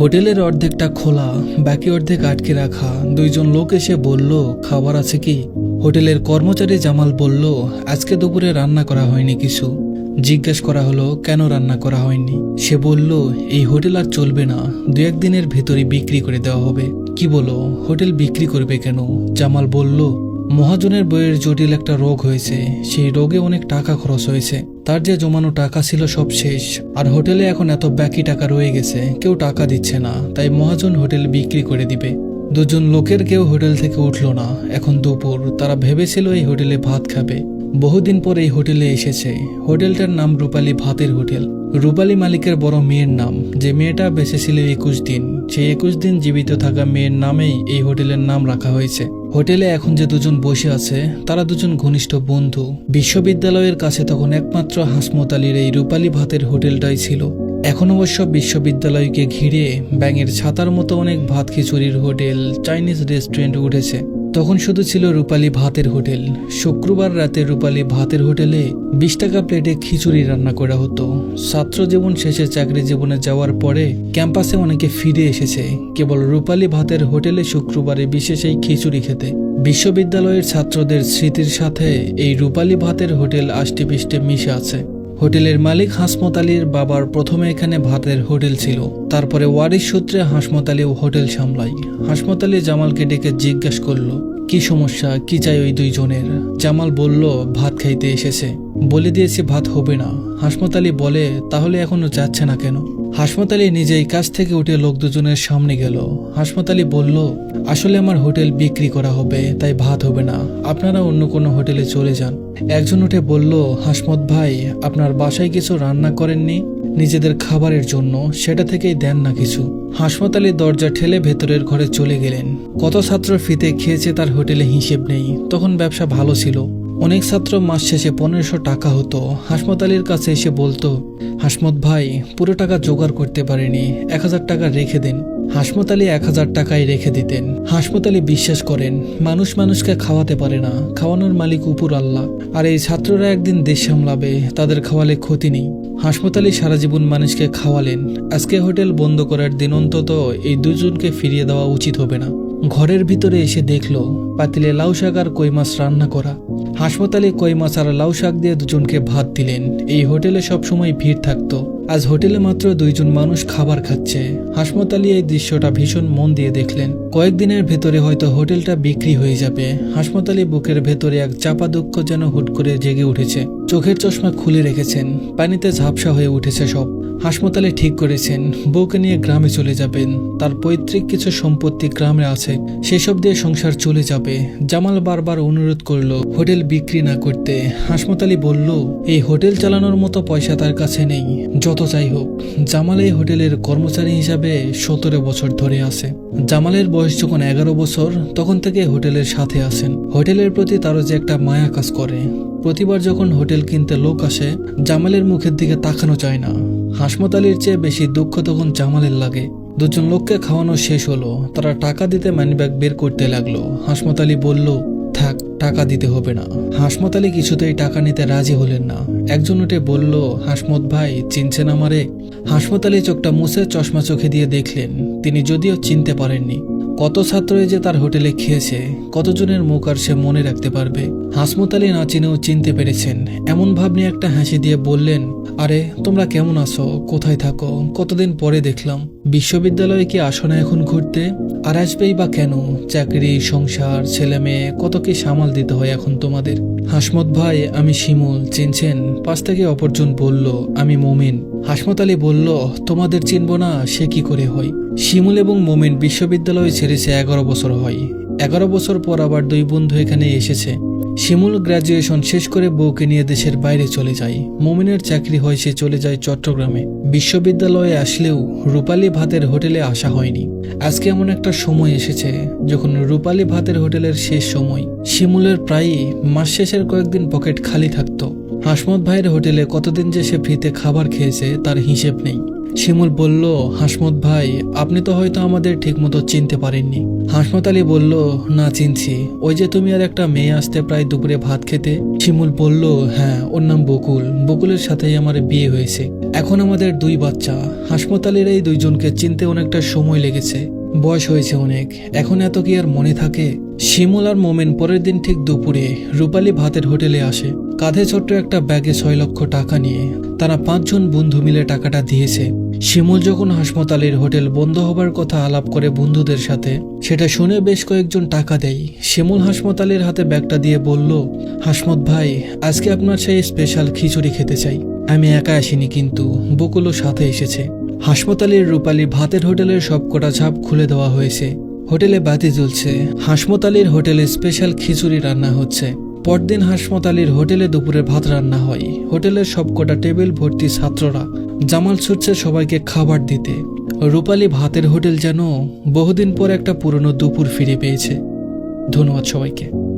হোটেলের অর্ধেকটা খোলা, বাকি অর্ধেক আটকে রাখা। দুইজন লোক এসে বলল, খাবার আছে কি? হোটেলের কর্মচারী জামাল বলল, আজকে দুপুরে রান্না করা হয়নি কিছু। জিজ্ঞেস করা হলো, কেন রান্না করা হয়নি? সে বলল, এই হোটেল আর চলবে না। দু একদিনের ভেতরে বিক্রি করে দেওয়া হবে। কি বলো, হোটেল বিক্রি করবে কেন? জামাল বলল, মহাজনের বইয়ের জটিল একটা রোগ হয়েছে। সেই রোগে অনেক টাকা খরচ হয়েছে। তার যে জমানো টাকা ছিল সব শেষ। আর হোটেলে এখন এত বাকি টাকা রয়ে গেছে, কেউ টাকা দিচ্ছে না, তাই মহাজন হোটেল বিক্রি করে দিবে। দুজন লোকের কেউ হোটেল থেকে উঠল না। এখন দুপুর, তারা ভেবেছিল এই হোটেলে ভাত খাবে। বহুদিন পর এই হোটেলে এসেছে। হোটেলটার নাম রূপালী ভাতের হোটেল। রূপালী মালিকের বড় মেয়ের নাম, যে মেয়েটা বেঁচে ছিল একুশ দিন। সেই একুশ দিন জীবিত থাকা মেয়ের নামেই এই হোটেলের নাম রাখা হয়েছে। হোটেলে এখন যে দুজন বসে আছে, তারা দুজন ঘনিষ্ঠ বন্ধু। বিশ্ববিদ্যালয়ের কাছে তখন একমাত্র হাসমত আলীর এই রূপালী ভাতের হোটেলটাই ছিল। এখন অবশ্য বিশ্ববিদ্যালয়কে ঘিরে ব্যাঙের ছাতার মতো অনেক ভাত খিচুড়ির হোটেল, চাইনিজ রেস্টুরেন্ট উঠেছে। তখন শুধু ছিল রূপালী ভাতের হোটেল। শুক্রবার রাতে রূপালী ভাতের হোটেলে বিশ টাকা প্লেটে খিচুড়ি রান্না করা হতো। ছাত্র জীবন শেষে চাকরি জীবনে যাওয়ার পরে ক্যাম্পাসে অনেকে ফিরে এসেছে। কেবল রূপালী ভাতের হোটেলে শুক্রবারে বিশেষ এই খিচুড়ি খেতে। বিশ্ববিদ্যালয়ের ছাত্রদের স্মৃতির সাথে এই রূপালী ভাতের হোটেল আষ্টেপৃষ্টে মিশে আছে। হোটেলের মালিক হাসমত আলীর বাবার প্রথমে এখানে ভাতের হোটেল ছিল। তারপরে ওয়ারিশ সূত্রে হাসমত আলীও হোটেল সামলাই হাসমত আলী জামালকে ডেকে জিজ্ঞাসা করল, কি সমস্যা? কি চাই ওই দুইজনের? জামাল বলল, ভাত খাইতে এসেছে। বলে দিয়েছি ভাত হবে না। হাসমত আলী বলে, তাহলে এখনও যাচ্ছে না কেন? হাসমত আলী নিজেই কাছ থেকে উঠে লোক দুজনের সামনে গেল। হাসমত আলী বলল, আসলে আমার হোটেল বিক্রি করা হবে, তাই ভাত হবে না। আপনারা অন্য কোনো হোটেলে চলে যান। একজন উঠে বলল, হাসমত ভাই, আপনার বাসায় কিছু রান্না করেননি? নিজেদের খাবারের জন্য, সেটা থেকেই দেন না কিছু। হাসপাতালের দরজা ঠেলে ভেতরের ঘরে চলে গেলেন। কত ছাত্র ফিতে খেয়েছে তার হোটেলে হিসেব নেই। তখন ব্যবসা ভালো ছিল। অনেক ছাত্র মাস শেষে পনেরোশো টাকা হতো। হাসপাতালের কাছে এসে বলতো, হাসমত ভাই, পুরো টাকা জোগাড় করতে পারেনি, এক হাজার টাকা রেখে দেন। হাসপাতালে এক হাজার টাকাই রেখে দিতেন। হাসপাতালে বিশ্বাস করেন, মানুষ মানুষকে খাওয়াতে পারে না, খাওয়ানোর মালিক উপর আল্লাহ। আর এই ছাত্ররা একদিন দেশ সামলাবে, তাদের খাওয়ালে ক্ষতি নেই। হাসপাতালে সারা জীবন মানুষকে খাওয়ালেন। আজকে হোটেল বন্ধ করার দিন অন্তত এই দুজনকে ফিরিয়ে দেওয়া উচিত হবে না। ঘরের ভিতরে এসে দেখল, পাতিলে লাউ শাক আর কই মাছ রান্না করা। হাসপাতালে কই মাছ আর লাউ শাক দিয়ে দুজনকে ভাত দিলেন। এই হোটেলে সবসময় ভিড় থাকতো। আজ হোটেলে মাত্র দুইজন মানুষ খাবার খাচ্ছে। হাসপাতালি এই দৃশ্যটা ভীষণ মন দিয়ে দেখলেন। কয়েকদিনের ভেতরে হয়তো হোটেলটা বিক্রি হয়ে যাবে। হাসপাতালি বুকের ভেতরে এক চাপা দুঃখ যেন হুট করে জেগে উঠেছে। চোখের চশমা খুলে রেখেছেন। পানিতে ঝাপসা হয়ে উঠেছে সব। হাসপাতালে ঠিক করেছেন, বউকে নিয়ে গ্রামে চলে যাবেন, তার পৈতৃক কিছু সম্পত্তি গ্রামে আছে, সেসব দিয়ে সংসার চলে যাবে। জামাল বারবার অনুরোধ করল হোটেল বিক্রি না করতে। হাসপাতালি বলল, এই হোটেল চালানোর মতো পয়সা তার কাছে নেই। যত যাই হোক, জামাল এই হোটেলের কর্মচারী হিসাবে সতেরো বছর ধরে আছে। জামালের বয়স যখন এগারো বছর, তখন থেকে হোটেলের সাথে আছেন। হোটেলের প্রতি তারও যে একটা মায়া কাজ করে। প্রতিবার যখন হোটেল কিনতে লোক আসে, জামালের মুখের দিকে তাকানো যায় না। হাসপাতালের চেয়ে বেশি দুঃখ তখন জামালের লাগে। দুজন লোককে খাওয়ানো শেষ হলো। তারা টাকা দিতে মানিব্যাগ বের করতে লাগল। হাসমতালি বলল, থাক, টাকা দিতে হবে না। হাসমত আলী কিছুতেই টাকা নিতে রাজি হলেন না। একজন উঠে বলল, হাসমত ভাই, চিনছেন আমারে? হাসমত আলী চোখটা মুছে চশমা চোখে দিয়ে দেখলেন। তিনি যদিও চিনতে পারেননি। কত ছাত্রই যে তার হোটেলে খেয়েছে, কতজনের মুখ আর সে মনে রাখতে পারবে? হাসমত আলী না চিনেও চিনতে পেরেছেন। এমন ভাব নিয়ে একটা হাসি দিয়ে বললেন, আরে, তোমরা কেমন আছো? কোথায় থাকো? কতদিন পরে দেখলাম। বিশ্ববিদ্যালয়ে কি আসো না এখন ঘুরতে? আর আসবেই বা কেন? চাকরি, সংসার ছেলে মেয়ে কত কি সামাল দিতে হয় এখন তোমাদের? হাসমত ভাই, আমি শিমুল, চিনছেন? পাশ থেকে অপরজন বলল, আমি মোমিন। হাসমত আলী বলল, তোমাদের চিনব না, সে কি করে হয়? শিমুল এবং মোমিন বিশ্ববিদ্যালয়ে ছেড়েছে এগারো বছর হয়। এগারো বছর পর আবার দুই বন্ধু এখানে এসেছে। শিমুল গ্রাজুয়েশন শেষ করে বউকে নিয়ে দেশের বাইরে চলে যায়। মোমিনের চাকরি হয় সে চলে যায় চট্টগ্রামে। বিশ্ববিদ্যালয়ে আসলেও রূপালী ভাতের হোটেলে আসা হয়নি। আজকে এমন একটা সময় এসেছে যখন রূপালী ভাতের হোটেলের শেষ সময়। শিমুলের প্রায়ই মাস শেষের কয়েকদিন পকেট খালি থাকতো। হাসমত ভাইয়ের হোটেলে কতদিন যে সে ফ্রিতে খাবার খেয়েছে তার হিসেব নেই। শিমুল বলল, হাসমত ভাই, আপনি তো হয়তো আমাদের ঠিকমতো চিনতে পারেননি। হাসমত আলী বলল, না চিনছি। ওই যে তুমি আর একটা মেয়ে আসতে প্রায় দুপুরে ভাত খেতে? শিমুল বলল হ্যাঁ ওর নাম বকুল। বকুলের সাথেই আমার বিয়ে হয়েছে। এখন আমাদের দুই বাচ্চা। হাসমত আলীর এই দুইজনকে চিনতে অনেকটা সময় লেগেছে। বয়স হয়েছে অনেক। এখন এত কি আর মনে থাকে? শিমুল আর মোমেন পরের দিন ঠিক দুপুরে রূপালী ভাতের হোটেলে আসে। কাঁধে ছোট্ট একটা ব্যাগে ছয় লক্ষ টাকা নিয়ে তারা পাঁচজন বন্ধু মিলে টাকাটা দিয়েছে। শিমুল যখন হাসপাতালের হোটেল বন্ধ হবার কথা আলাপ করে বন্ধুদের সাথে, সেটা শুনে বেশ কয়েকজন টাকা দেয়। শিমুল হাসপাতালের হাতে ব্যাগটা দিয়ে বলল, হাসমত ভাই, আজকে আপনার সেই স্পেশাল খিচুড়ি খেতে চাই। আমি একা আসিনি কিন্তু, বকুলও সাথে এসেছে। হাসপাতালের রূপালী ভাতের হোটেলের সবকটা ছাপ খুলে দেওয়া হয়েছে। হোটেলে বাতি জ্বলছে। হাসমতালির হোটেলে স্পেশাল খিচুড়ি রান্না হচ্ছে। পরদিন হাসমতালির হোটেলে দুপুরে ভাত রান্না হয়। হোটেলের সবকটা টেবিল ভর্তি ছাত্ররা। জামাল ছুটছে সবাইকে খাবার দিতে। রূপালী ভাতের হোটেল যেন বহুদিন পর একটা পুরনো দুপুর ফিরে পেয়েছে। ধন্যবাদ সবাইকে।